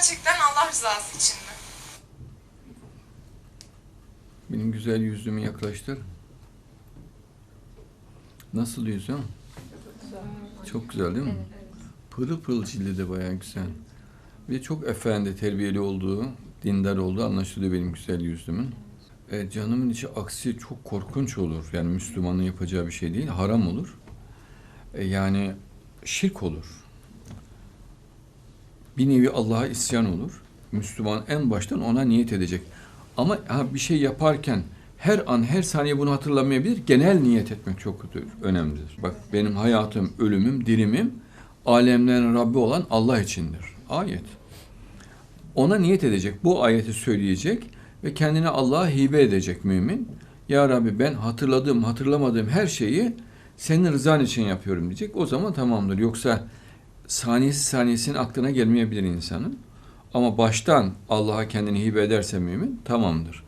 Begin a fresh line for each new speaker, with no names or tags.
gerçekten Allah rızası için mi?
Benim güzel yüzümü yaklaştır. Nasıl yüzüm? Çok güzel değil mi? Pırıl pırıl cildi de bayağı güzel. Ve çok efendi, terbiyeli olduğu, dindar olduğu anlaşılıyor benim güzel yüzümün. E, canımın içi aksi çok korkunç olur. Yani Müslümanın yapacağı bir şey değil, haram olur. E, yani şirk olur. Bir nevi Allah'a isyan olur. Müslüman en baştan ona niyet edecek. Ama ha, bir şey yaparken her an, her saniye bunu hatırlamayabilir. Genel niyet etmek çok önemlidir. Bak benim hayatım, ölümüm, dirimim alemlerin Rabbi olan Allah içindir. Ayet. Ona niyet edecek, bu ayeti söyleyecek ve kendini Allah'a hibe edecek mümin. Ya Rabbi ben hatırladığım, hatırlamadığım her şeyi senin rızan için yapıyorum diyecek. O zaman tamamdır. Yoksa saniyesi saniyesinin aklına gelmeyebilir insanın. Ama baştan Allah'a kendini hibe ederse mümin tamamdır.